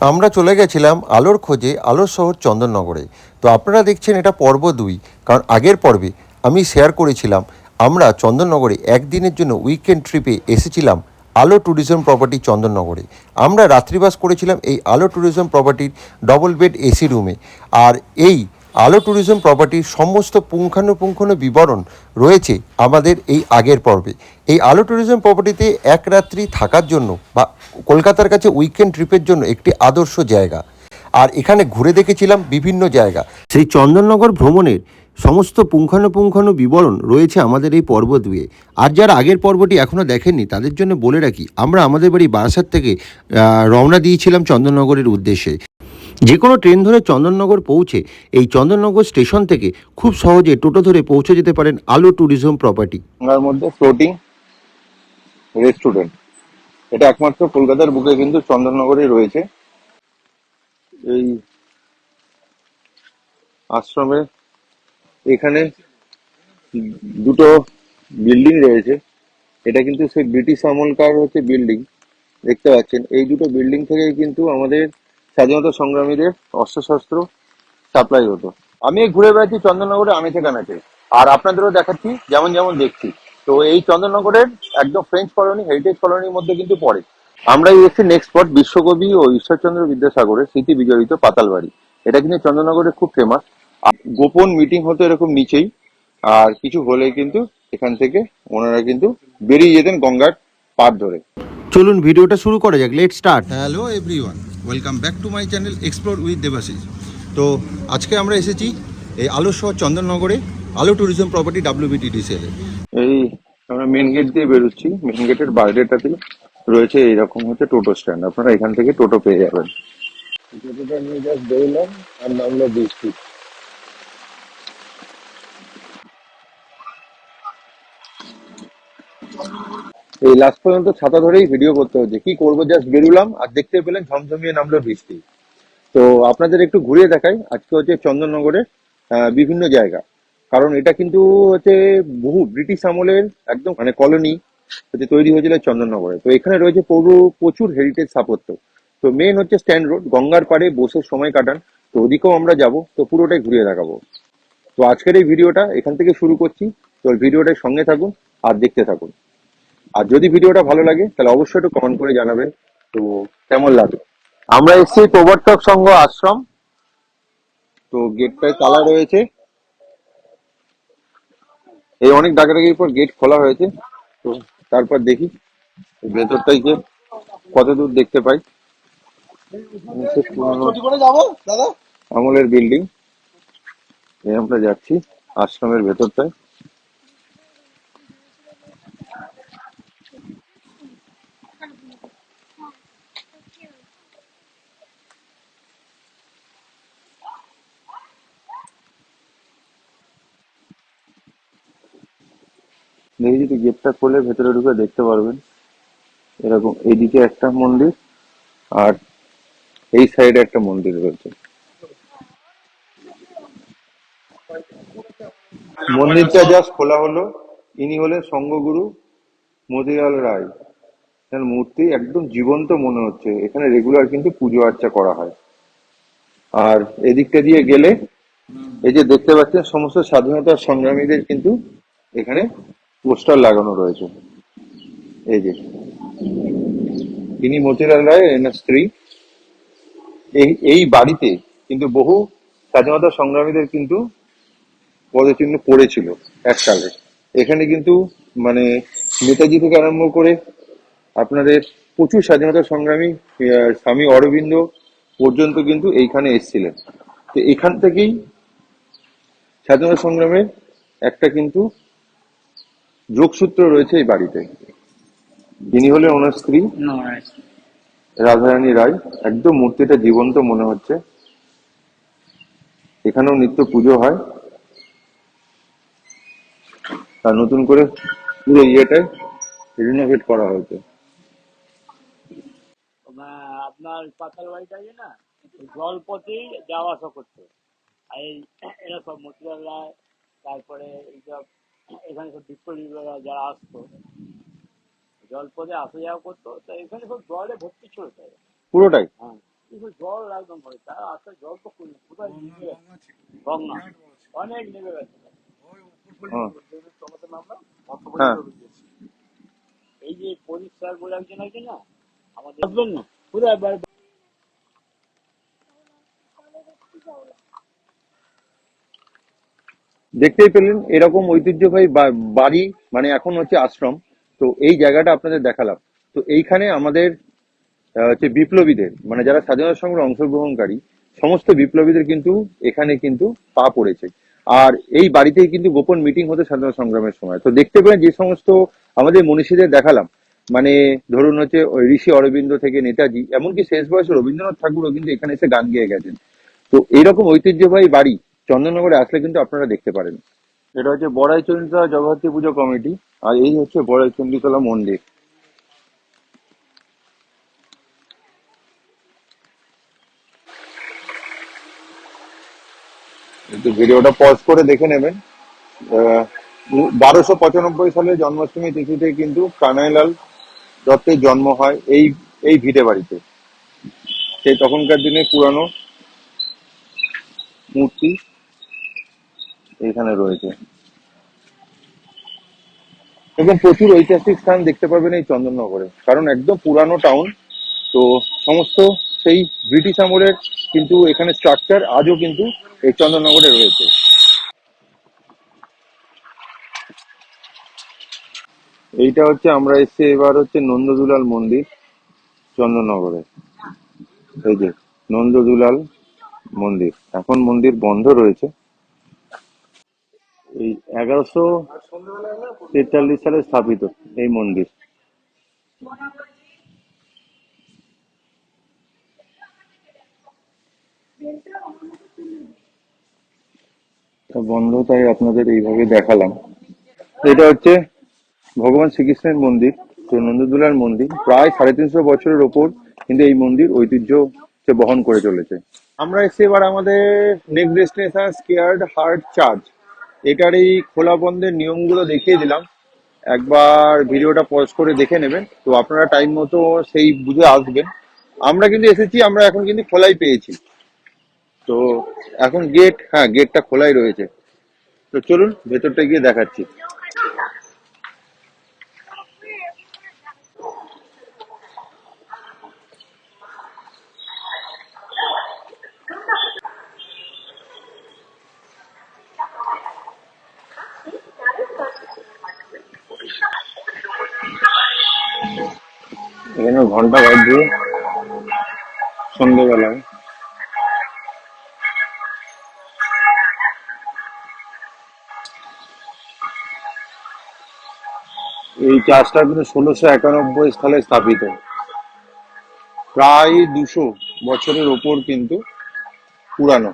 আমরা চলে গেছিলাম আলোর খোঁজে আলোর শহর চন্দননগরে। তো আপনারা দেখছেন এটা পর্ব দুই, কারণ আগের পর্বে আমি শেয়ার করেছিলাম, আমরা চন্দননগরে একদিনের জন্য উইকেন্ড ট্রিপে এসেছিলাম আলো ট্যুরিজম প্রপার্টি চন্দননগরে। আমরা রাত্রিবাস করেছিলাম এই আলো ট্যুরিজম প্রপার্টির ডবল বেড এসি রুমে আর এই আলো ট্যুরিজম প্রপার্টির সমস্ত পুঙ্খানুপুঙ্খানু বিবরণ রয়েছে আমাদের এই আগের পর্বে। এই আলো ট্যুরিজম প্রপার্টিতে এক রাত্রি থাকার জন্য বা কলকাতার কাছে উইকেন্ড ট্রিপের জন্য একটি আদর্শ জায়গা। আর এখানে ঘুরে দেখেছিলাম বিভিন্ন জায়গা। সেই চন্দননগর ভ্রমণের সমস্ত পুঙ্খানুপুঙ্খানু বিবরণ রয়েছে আমাদের এই পর্ব দুয়ে। আর যারা আগের পর্বটি এখনও দেখেননি, তাদের জন্য বলে রাখি, আমরা আমাদের বাড়ি বারাসাত থেকে রওনা দিয়েছিলাম চন্দননগরের উদ্দেশ্যে। যে কোনো ট্রেন ধরে চন্দননগর পৌঁছে এই চন্দননগর স্টেশন থেকে খুব সহজে টোটো ধরে পৌঁছে যেতে পারেন আলো ট্যুরিজম প্রপার্টি। গঙ্গার মধ্যে ফ্লোটিং রেস্টুরেন্ট এটা একমাত্র কলকাতার বুকে কিন্তু চন্দননগরে রয়েছে। এই আশ্রমে এখানে দুটো বিল্ডিং রয়েছে। এটা কিন্তু সেই ব্রিটিশ আমলকার হচ্ছে বিল্ডিং দেখতে পাচ্ছেন, এই দুটো বিল্ডিং থেকে কিন্তু আমাদের স্বাধীনতা সংগ্রামীদের অস্ত্রশস্ত্র সাপ্লাই হতো। আমি এই ঘুরে বেড়াচ্ছি চন্দননগরে আমি ঠিকানাতে আর আপনাদেরও দেখাচ্ছি যেমন যেমন দেখছি। তো এই চন্দননগরের একদম ফ্রেঞ্চ কলোনি হেরিটেজ কলোনির মধ্যে কিন্তু পড়ে। আমরা এসেছি নেক্সট স্পট বিশ্বকবি ও ঈশ্বরচন্দ্র বিদ্যাসাগরের স্মৃতি বিজড়িত পাতালবাড়ি। এটা কিন্তু চন্দননগরে খুব ফেমাস গোপন মিটিং হতো এরকম নিচেই। আর কিছু হলে কিন্তু এখান থেকে ওনারা কিন্তু বেরিয়ে যেতেন গঙ্গার পার ধরে। চলুন ভিডিওটা শুরু করা যাক। Let start hello everyone welcome back to my channel explore with Debashis তো আজকে আমরা এসেছি এই আলো শহর চন্দননগরে আলো ট্যুরিজম প্রপার্টি ডাব্লিউবিটিডিসিএল এই আমরা মেন গেট দিয়ে বেরোচ্ছি। মেন গেটের বাইরেটাতে রয়েছে এইরকম হচ্ছে টোটো স্ট্যান্ড আপনারা এখান থেকে টোটো পেয়ে যাবেন। টোটোটা নিয়ে জাস্ট বেরোলাম আর নামলো বৃষ্টি। এই লাস্ট পর্যন্ত ছাতা ধরেই ভিডিও করতে হচ্ছে কি করব জাস্ট বেরুলাম, আর দেখতে পেলেন ঝমঝমিয়ে নামলো বৃষ্টি। তো আপনাদের একটু ঘুরিয়ে দেখাই, আজকে হচ্ছে চন্দননগরের বিভিন্ন জায়গা। কারণ এটা কিন্তু হচ্ছে বহু ব্রিটিশ আমলের একদম মানে কলোনি হচ্ছে তৈরি হয়েছিল চন্দননগরে। তো এখানে রয়েছে পৌর প্রচুর হেরিটেজ স্থাপত্য। তো মেন হচ্ছে স্ট্যান্ড রোড গঙ্গার পাড়ে বসে সময় কাটান। তো ওদিকেও আমরা যাব, তো পুরোটাই ঘুরিয়ে দেখাবো। তো আজকের এই ভিডিওটা এখান থেকে শুরু করছি। তো ভিডিওটার সঙ্গে থাকুন, আর দেখতে থাকুন। আর যদি ভিডিওটা ভালো লাগে তাহলে অবশ্যই একটু কমেন্ট করে জানাবেন। তো কেমন লাগে আমরা এসেছি প্রবর্তক সংঘ আশ্রম। তো গেটটায় তালা রয়েছে। এই অনেক ডাকাডাকির পর গেট খোলা হয়েছে। তো তারপর দেখি ভেতরটাই যে কত দূর দেখতে পাই। আমলের বিল্ডিং এই আমরা যাচ্ছি আশ্রমের ভেতরটায়। দেখি যদি গেটটা খুলে ভেতরে ঢুকে দেখতে পারবেন, এরকম এইদিকে একটা মন্দির আর এই সাইডে একটা মন্দির রয়েছে। মন্দিরটা জাস্ট খোলা হলো। ইনি হলেন সঙ্গগুরু মতিলাল রায়। এর মূর্তি একদম জীবন্ত মনে হচ্ছে। এখানে রেগুলার কিন্তু পুজো আর্চা করা হয়। আর এদিকটা দিয়ে গেলে এই যে দেখতে পাচ্ছেন, সমস্ত স্বাধীনতা সংগ্রামীদের কিন্তু এখানে পোস্টার লাগানো রয়েছে। এই যে। তিনি মতিলাল রায়, এনার স্ত্রী। এই এই বাড়িতে কিন্তু বহু স্বাধীনতা সংগ্রামীদের কিন্তু পদচিহ্ন পড়েছিল এককালে। এখানে কিন্তু মানে নেতাজি থেকে আরম্ভ করে আপনাদের প্রচুর স্বাধীনতা সংগ্রামী স্বামী অরবিন্দ পর্যন্ত কিন্তু এইখানে এসেছিলেন। তো এখান থেকেই স্বাধীনতা সংগ্রামের একটা কিন্তু যোগসূত্র রয়েছে এই বাড়িতে। যিনি হলেন ওনার স্ত্রী রাধারানী রায়। একদম মূর্তিটা জীবন্ত মনে হচ্ছে। এখানেও নিত্য পুজো হয়। আর নতুন করে পুরো ইয়েটায় রিনোভেট করা হয়েছে। আপনার পাতাল বাড়িটা আছে না? ওই জলপথেই যাওয়া আসা করতো। আর এই এরা সব মতিলাল রায় তারপরে এইসব এখানে সব বিপ্লবীরা যারা আসতো জলপথে আসা যাওয়া করতো তো এখানে সব জলে ভর্তি ছিল তো পুরোটাই? হ্যাঁ জল একদম হয় তার জল তো কোথায় গঙ্গা অনেক নেমে গেছে। হ্যাঁ। হ্যাঁ। এই যে পরিষ্কার বলে একজন আছে না আমাদের আসবেন না। কোথায় দেখতেই পেলেন, এরকম ঐতিহ্যবাহী বাড়ি মানে এখন হচ্ছে আশ্রম, তো এই জায়গাটা আপনাদের দেখালাম। তো এইখানে আমাদের হচ্ছে বিপ্লবীদের মানে যারা স্বাধীনতা সংগ্রামে অংশগ্রহণকারী, সমস্ত বিপ্লবীদের কিন্তু এখানে কিন্তু পা পড়েছে। আর এই বাড়িতেই কিন্তু গোপন মিটিং হতো স্বাধীনতা সংগ্রামের সময়। তো দেখতে পেলেন যে সমস্ত আমাদের মনীষীদের দেখালাম মানে ধরুন হচ্ছে ঋষি অরবিন্দ থেকে নেতাজি, এমনকি শেষ বয়সে রবীন্দ্রনাথ ঠাকুরও কিন্তু এখানে এসে গান গেয়ে গেছেন। তো এইরকম ঐতিহ্যবাহী বাড়ি চন্দননগরে আসলে কিন্তু আপনারা দেখতে পারেন। এটা হচ্ছে বড়াই চন্দ্রিতলা জগদ্ধাত্রী পুজো কমিটি, আর এই হচ্ছে বড়াই চন্দ্রিতলা মন্দির ভিডিওটা পজ করে দেখে নেবেন। বারোশো পঁচানব্বই সালে জন্মাষ্টমী তিথিতে কিন্তু কানাইলাল দত্তের জন্ম হয় এই এই ভিটে বাড়িতে। সেই তখনকার দিনে পুরানো মূর্তি এখানে রয়েছে। এবং প্রচুর ঐতিহাসিক স্থান দেখতে পাবেন এই চন্দননগরে। কারণ একদম পুরানো টাউন তো সমস্ত সেই ব্রিটিশ আমলের কিন্তু এখানে স্ট্রাকচার আজও কিন্তু এই চন্দননগরে রয়েছে। এইটা হচ্ছে আমরা এসছি এবার হচ্ছে নন্দদুলাল মন্দির চন্দননগরে। এই যে নন্দদুলাল মন্দির। এখন মন্দির বন্ধ রয়েছে। এই এগারোশো তেতাল্লিশ সালে স্থাপিত এই মন্দির। বন্ধ, তাই আপনাদের এইভাবে দেখালাম। এটা হচ্ছে ভগবান শ্রীকৃষ্ণের মন্দির তো নন্দদুলার মন্দির। প্রায় সাড়ে তিনশো বছরের ওপর কিন্তু এই মন্দির ঐতিহ্য বহন করে চলেছে। আমরা এসে এবার আমাদের next destination scared heart church এটার এই খোলা বন্ধের নিয়মগুলো দেখিয়ে দিলাম। একবার ভিডিওটা পজ করে দেখে নেবেন। তো আপনারা টাইম মতো সেই বুঝে আসবেন। আমরা কিন্তু এসেছি, আমরা এখন কিন্তু খোলাই পেয়েছি। তো এখন গেট হ্যাঁ গেটটা খোলাই রয়েছে। তো চলুন, ভেতরটা গিয়ে দেখাচ্ছি। এখানে ঘণ্টা বাজছে সন্ধ্যেবেলায়। এই চার্চটা কিন্তু ষোলোশো একানব্বই সালে স্থাপিত। প্রায় দুশো বছরের ওপর কিন্তু পুরানো।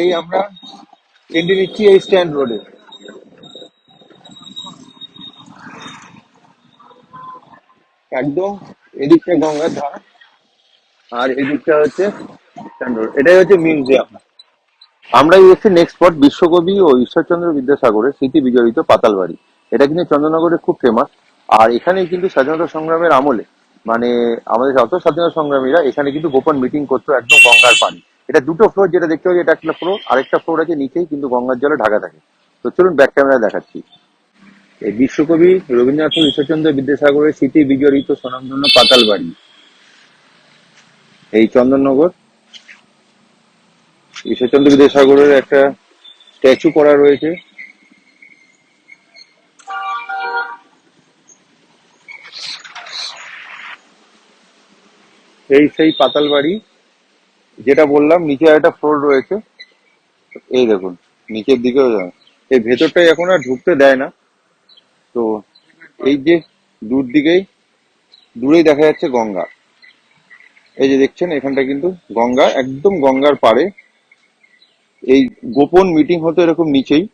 এই আমরা এন্ট্রি নিচ্ছি এই স্ট্যান্ড রোডে। একদম এদিকটা গঙ্গার ধার, আর এদিকটা হচ্ছে স্ট্যান্ড রোড। এটাই হচ্ছে মিউজিয়াম। আমরা এসেছি নেক্সট স্পট বিশ্বকবি ও ঈশ্বরচন্দ্র বিদ্যাসাগরের স্মৃতি বিজড়িত পাতালবাড়ি। এটা কিন্তু চন্দ্রনগরে খুব ফেমাস আর এখানে কিন্তু স্বাধীনতা সংগ্রামের আমলে মানে আমাদের যত স্বাধীনতা সংগ্রামীরা এখানে কিন্তু গোপন মিটিং করতো একদম গঙ্গার পানি। এটা দুটো ফ্লোর যেটা দেখতে পাচ্ছি, এটা একটা ফ্লোর আরেকটা ফ্লোর আছে নিচেই, কিন্তু গঙ্গার জলে ঢাকা থাকে। তো চলুন ব্যাক ক্যামেরা দেখাচ্ছি। এই বিশ্বকবি রবীন্দ্রনাথ ঈশ্বরচন্দ্র বিদ্যাসাগরের স্মৃতি বিজড়িত স্বনামধন্য পাতালবাড়ি এই চন্দননগর, ঈশ্বরচন্দ্র বিদ্যাসাগরের একটা স্ট্যাচু করা রয়েছে। এই সেই পাতাল বাড়ি যেটা বললাম, নিচে একটা ফ্লোর রয়েছে। এই দেখুন, নিচের দিকেও যান। এই ভেতরটাই এখন আর ঢুকতে দেয় না। তো এই যে দূর দিকেই, দূরেই দেখা যাচ্ছে গঙ্গা। এই যে দেখছেন, এখানটা কিন্তু গঙ্গা, একদম গঙ্গার পাড়ে। এই গোপন মিটিং হতো এরকম নিচেই,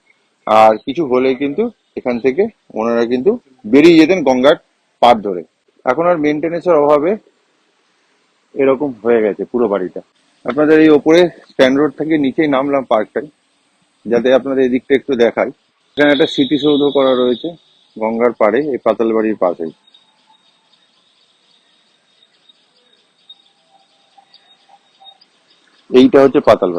আর কিছু হলে কিন্তু এখান থেকে ওনারা কিন্তু বেরিয়ে যেতেন গঙ্গার পার ধরে। এখন আর মেনটেনেন্সের অভাবে এরকম হয়ে গেছে পুরো বাড়িটা। আপনাদের এই ওপরে স্ট্যান্ড রোড থেকে নিচেই নামলাম পার্কটাই যাতে আপনাদের এদিকটা একটু দেখাই। এখানে একটা স্মৃতিসৌধ করা রয়েছে, গঙ্গার পাড়ে, এই পাতাল বাড়ির পাশেই। এইটা হচ্ছে পাতাল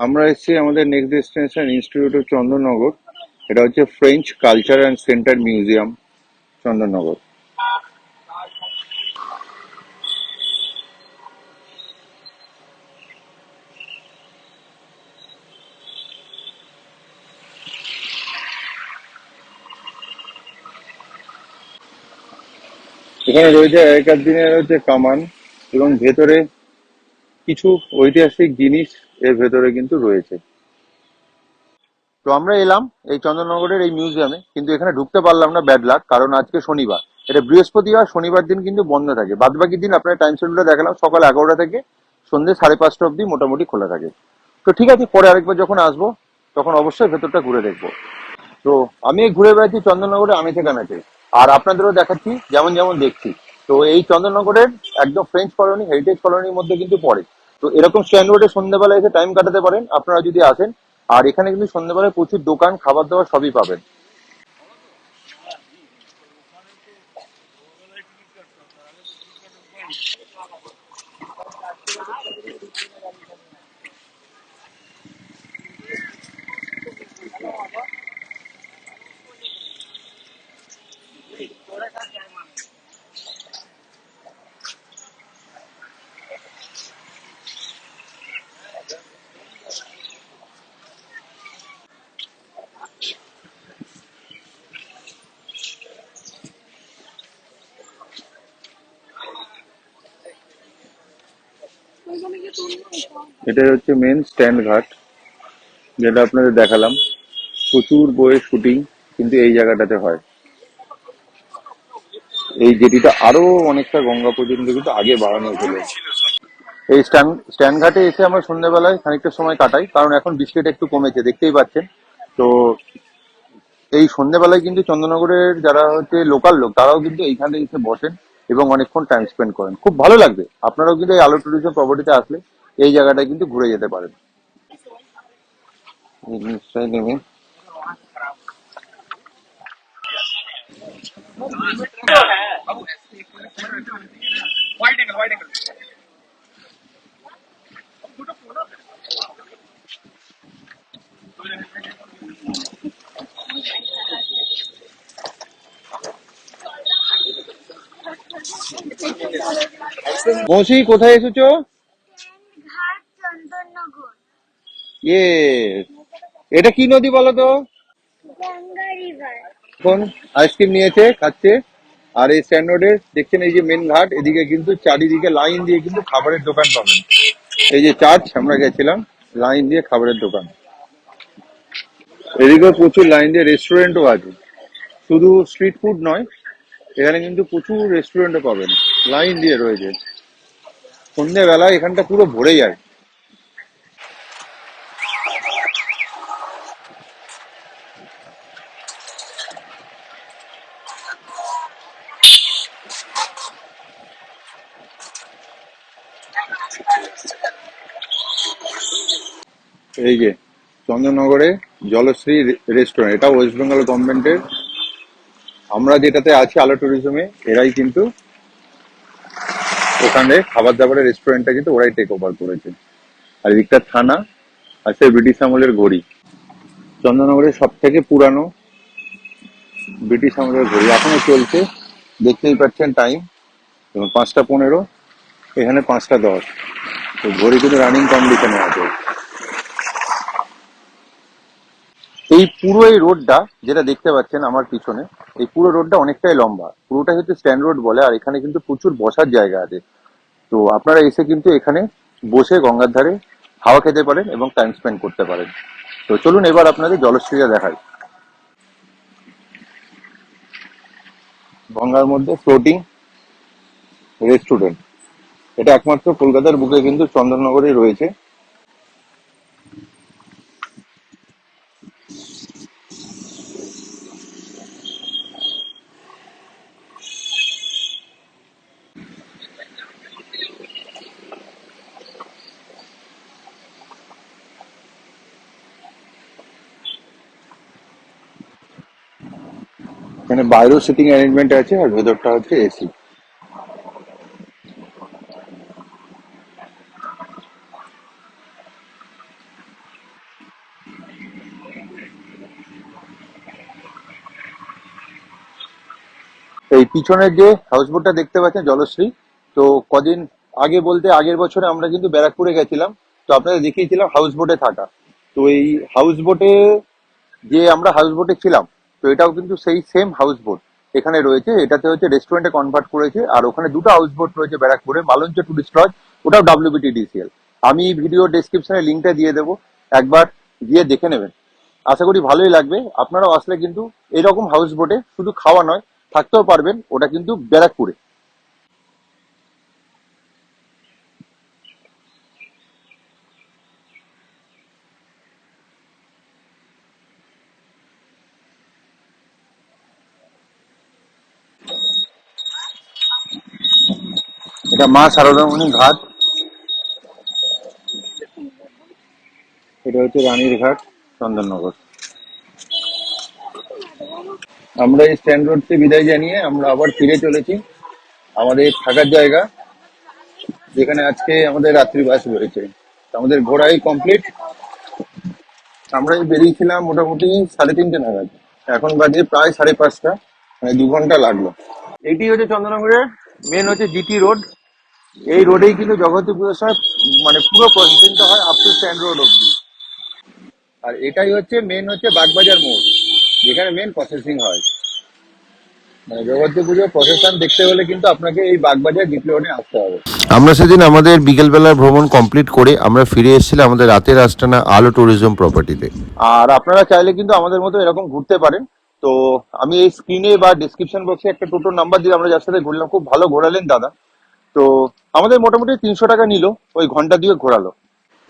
আমরা এসেছি আমাদের next destination institute of Chandannagar এটা হচ্ছে French culture and centre museum Chandannagar এখানে রয়েছে আগেকার দিনের হচ্ছে কামান এবং ভেতরে কিছু ঐতিহাসিক জিনিস এর ভেতরে কিন্তু রয়েছে। তো আমরা এলাম এই চন্দননগরের এই মিউজিয়ামে কিন্তু এখানে ঢুকতে পারলাম না ব্যাড লাক কারণ আজকে শনিবার। এটা বৃহস্পতিবার, শনিবার দিন কিন্তু বন্ধ থাকে। বাদ বাকি দিন আপনার টাইম শিডিউলটা দেখালাম, সকাল এগারোটা থেকে সন্ধ্যে সাড়ে পাঁচটা অব্দি মোটামুটি খোলা থাকে। তো ঠিক আছে, পরে আরেকবার যখন আসব, তখন অবশ্যই ভেতরটা ঘুরে দেখব। তো আমি ঘুরে বেড়াচ্ছি চন্দননগরে আমেথে কানাতে আর আপনাদেরও দেখাচ্ছি, যেমন যেমন দেখছি। তো এই চন্দননগরের একদম ফ্রেঞ্চ কলোনি হেরিটেজ কলোনির মধ্যে কিন্তু পড়ে। তো এরকম স্ট্যান্ড রোডে সন্ধ্যেবেলা এসে টাইম কাটাতে পারেন, আপনারা যদি আসেন, আর এখানে কিন্তু সন্ধ্যেবেলায় প্রচুর দোকান, খাবার দাবার সবই পাবেন। এটাই হচ্ছে মেন স্ট্যান্ড ঘাট, যেটা আপনাদের দেখালাম। প্রচুর বইয়ের শুটিং কিন্তু এই জায়গাটাতে হয়। এই জেটিটা আরও অনেকটা গঙ্গা পর্যন্ত কিন্তু আগে বাড়ানো হয়েছিল। এই স্ট্যান্ড স্ট্যান্ড ঘাটে এসে আমরা সন্ধ্যেবেলায় খানিকটা সময় কাটাই, কারণ এখন বৃষ্টিটা একটু কমেছে, দেখতেই পাচ্ছেন। তো এই সন্ধ্যেবেলায় কিন্তু চন্দ্রনগরের যারা হচ্ছে লোকাল লোক, তারাও কিন্তু এইখানে এসে বসেন। এবং অনেকক্ষণ টাইম স্পেন্ড করেন। খুব ভালো লাগবে। আপনারাও কিন্তু এই আলো ট্যুরিজম প্রপার্টিতে আসলে এই জায়গাটায় কিন্তু ঘুরে যেতে পারেন। নেমে মৌসি কোথায় এসেছ? ইয়ে এটা কি নদী বলো তো? এখন আইসক্রিম নিয়েছে খাচ্ছে। আর এই স্ট্যান্ড রোডে দেখছেন এই যে মেন ঘাট এদিকে কিন্তু চারিদিকে লাইন দিয়ে কিন্তু খাবারের দোকান পাবেন। এই যে চার্চ আমরা গেছিলাম লাইন দিয়ে খাবারের দোকান। এদিকেও প্রচুর লাইন দিয়ে রেস্টুরেন্টও আছে। শুধু স্ট্রিট ফুড নয় এখানে কিন্তু প্রচুর রেস্টুরেন্টও পাবেন। লাইন দিয়ে রয়েছে। সন্ধ্যেবেলা এখানটা পুরো ভরে যায়। এই যে চন্দননগরে জলশ্রী রেস্টুরেন্ট এটা ওয়েস্ট বেঙ্গল গভর্নমেন্টের আমরা যেটাতে আছি আলো ট্যুরিজমে এরাই কিন্তু ওখানে খাবার দাবারের রেস্টুরেন্টটা কিন্তু ওরাই টেক ওভার করেছে। আর এদিকটা থানা আছে ব্রিটিশ আমলের ঘড়ি। চন্দননগরের সব থেকে পুরানো ব্রিটিশ আমলের ঘড়ি। এখনও চলছে, দেখতেই পাচ্ছেন টাইম এবং পাঁচটা পনেরো, এখানে পাঁচটা দশ। তো ঘড়ি কিন্তু রানিং কন্ডিশনে আছে এই পুরো এই রোডটা যেটা দেখতে পাচ্ছেন আমার পিছনে, এই পুরো রোডটা অনেকটাই লম্বা। পুরোটা হচ্ছে স্ট্যান্ড রোড বলে, আর এখানে কিন্তু প্রচুর বসার জায়গা আছে। তো আপনারা এসে কিন্তু এখানে বসে গঙ্গার ধারে হাওয়া খেতে পারেন এবং টাইম স্পেন্ড করতে পারেন। তো চলুন এবার আপনাদের জলশ্রীটা দেখাই। গঙ্গার মধ্যে ফ্লোটিং রেস্টুরেন্ট এটা একমাত্র কলকাতার বুকে কিন্তু চন্দননগরে রয়েছে। এখানে বাইরেও সিটিং অ্যারেঞ্জমেন্ট আছে আর ভেতরটা হচ্ছে এসি এই পিছনের যে হাউস হাউসবোটটা দেখতে পাচ্ছেন, জলশ্রী, তো কদিন আগে বলতে আগের বছরে আমরা কিন্তু ব্যারাকপুরে গেছিলাম, তো আপনাদের দেখিয়েছিলাম হাউসবোটে থাকা। তো এই হাউসবোটে যে আমরা হাউসবোটে ছিলাম তো এটাও কিন্তু সেই সেম হাউস বোট এখানে রয়েছে। এটাতে হচ্ছে রেস্টুরেন্টে কনভার্ট করেছে। আর ওখানে দুটো হাউস বোট রয়েছে ব্যারাকপুরে। মালঞ্চ টুরিস্ট লজ ওটাও ডাব্লিউবিটিডিসিএল আমি ভিডিও ডিসক্রিপশনে লিঙ্কটা দিয়ে দেবো। একবার গিয়ে দেখে নেবেন। আশা করি ভালোই লাগবে। আপনারাও আসলে কিন্তু এরকম হাউস বোটে শুধু খাওয়া নয়, থাকতেও পারবেন। ওটা কিন্তু ব্যারাকপুরে। এটা মা সারদামণি ঘাট। এটা হচ্ছে রানীর ঘাট, চন্দননগর। আমরা এই স্ট্যান্ড রোড থেকে বিদায় জানিয়ে আমরা আবার ফিরে চলেছি। আমাদের থাকার জায়গা, যেখানে আজকে আমাদের রাত্রিবাস রয়েছে। আমাদের ঘোরাই কমপ্লিট আমরা এই বেরিয়েছিলাম মোটামুটি সাড়ে তিনটে নাগাদ। এখন বাজে প্রায় সাড়ে পাঁচটা মানে দু ঘণ্টা লাগল। এটি হচ্ছে চন্দননগরের মেন হচ্ছে জিটি রোড এই রোডেই কিন্তু জগতী পুজোর সময় মানে পুরো প্রসেসিংটা হয় আপ টু স্ট্যান্ড রোড অব্দি আর এটাই হচ্ছে মেন হচ্ছে বাগবাজার মোড় যেখানে মেন প্রসেসিং হয়। মানে জগতী পুজোর প্রসেশন দেখতে হলে কিন্তু আপনাকে এই বাগবাজার রোডে আসতে হবে। আমরা সেদিন আমাদের বিকেলবেলার ভ্রমণ কমপ্লিট করে আমরা ফিরে এসেছিলাম আমাদের রাতের আস্তানা আলো ট্যুরিজম প্রপার্টিতে আর আপনারা চাইলে কিন্তু আমাদের মতো এরকম ঘুরতে পারেন। তো আমি এই স্ক্রিনে বা ডিসক্রিপশন বক্সে একটা টোটোর নাম্বার দিয়ে আমরা যার সাথে ঘুরলাম খুব ভালো ঘোরালেন দাদা। তো আমাদের মোটামুটি তিনশো টাকা নিল, ওই ঘণ্টা দিয়ে ঘোরালো।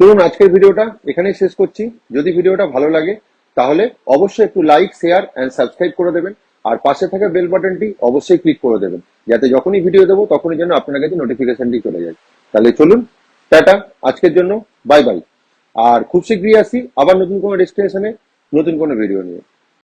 চলুন আজকের ভিডিওটা এখানেই শেষ করছি। যদি ভিডিওটা ভালো লাগে, তাহলে অবশ্যই একটু লাইক শেয়ার অ্যান্ড সাবস্ক্রাইব করে দেবেন। আর পাশে থাকা বেল বাটনটি অবশ্যই ক্লিক করে দেবেন। যাতে যখনই ভিডিও দেবো, তখনই যেন আপনার কাছে নোটিফিকেশনটি চলে যায়। তাহলে চলুন, টাটা, আজকের জন্য বাই বাই আর খুব শীঘ্রই আসি আবার নতুন কোনো ডেস্টিনেশনে নতুন কোনো ভিডিও নিয়ে।